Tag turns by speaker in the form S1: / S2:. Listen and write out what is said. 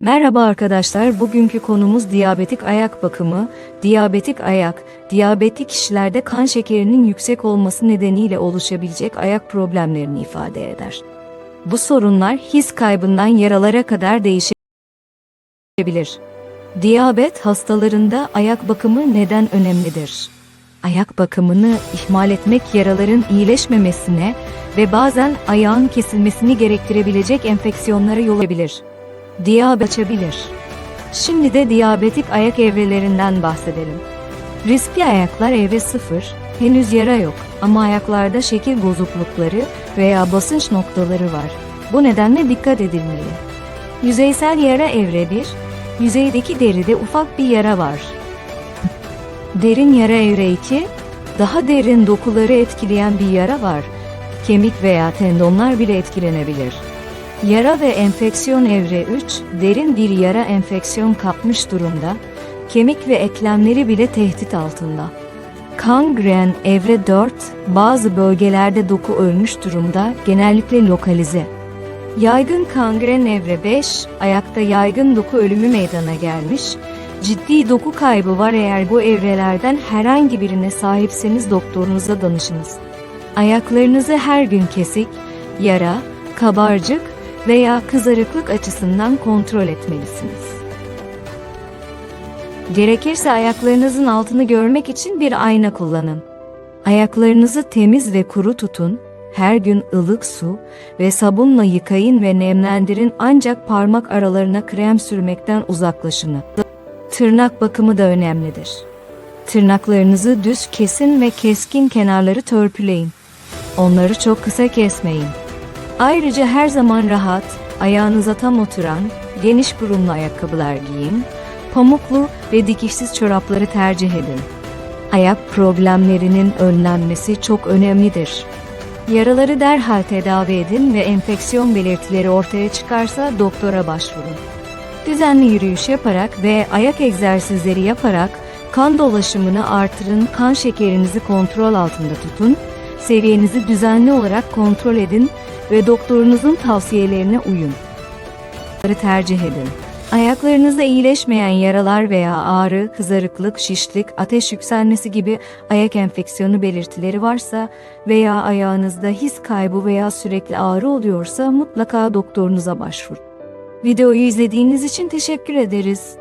S1: Merhaba arkadaşlar, bugünkü konumuz diyabetik ayak bakımı. Diyabetik ayak, diyabetik kişilerde kan şekerinin yüksek olması nedeniyle oluşabilecek ayak problemlerini ifade eder. Bu sorunlar his kaybından yaralara kadar değişebilir. Diyabet hastalarında ayak bakımı neden önemlidir? Ayak bakımını ihmal etmek yaraların iyileşmemesine ve bazen ayağın kesilmesini gerektirebilecek enfeksiyonlara yol açabilir. Diyabet açabilir. Şimdi de diyabetik ayak evrelerinden bahsedelim. Riskli ayaklar evre 0, henüz yara yok ama ayaklarda şekil bozuklukları veya basınç noktaları var. Bu nedenle dikkat edilmeli. Yüzeysel yara evre 1, yüzeydeki deride ufak bir yara var. Derin yara evre 2, daha derin dokuları etkileyen bir yara var. Kemik veya tendonlar bile etkilenebilir. Yara ve enfeksiyon evre 3, derin bir yara enfeksiyon kapmış durumda, kemik ve eklemleri bile tehdit altında. Kangren evre 4, bazı bölgelerde doku ölmüş durumda, genellikle lokalize. Yaygın kangren evre 5, ayakta yaygın doku ölümü meydana gelmiş, ciddi doku kaybı var eğer bu evrelerden herhangi birine sahipseniz doktorunuza danışınız. Ayaklarınızı her gün kesik, yara, kabarcık veya kızarıklık açısından kontrol etmelisiniz. Gerekirse ayaklarınızın altını görmek için bir ayna kullanın. Ayaklarınızı temiz ve kuru tutun, her gün ılık su ve sabunla yıkayın ve nemlendirin ancak parmak aralarına krem sürmekten uzaklaşın. Tırnak bakımı da önemlidir. Tırnaklarınızı düz kesin ve keskin kenarları törpüleyin. Onları çok kısa kesmeyin. Ayrıca her zaman rahat, ayağınıza tam oturan, geniş burunlu ayakkabılar giyin, pamuklu ve dikişsiz çorapları tercih edin. Ayak problemlerinin önlenmesi çok önemlidir. Yaraları derhal tedavi edin ve enfeksiyon belirtileri ortaya çıkarsa doktora başvurun. Düzenli yürüyüş yaparak ve ayak egzersizleri yaparak kan dolaşımını artırın, kan şekerinizi kontrol altında tutun, seviyenizi düzenli olarak kontrol edin ve doktorunuzun tavsiyelerine uyun. tercih edin. Ayaklarınızda iyileşmeyen yaralar veya ağrı, kızarıklık, şişlik, ateş yükselmesi gibi ayak enfeksiyonu belirtileri varsa veya ayağınızda his kaybı veya sürekli ağrı oluyorsa mutlaka doktorunuza başvurun. Videoyu izlediğiniz için teşekkür ederiz.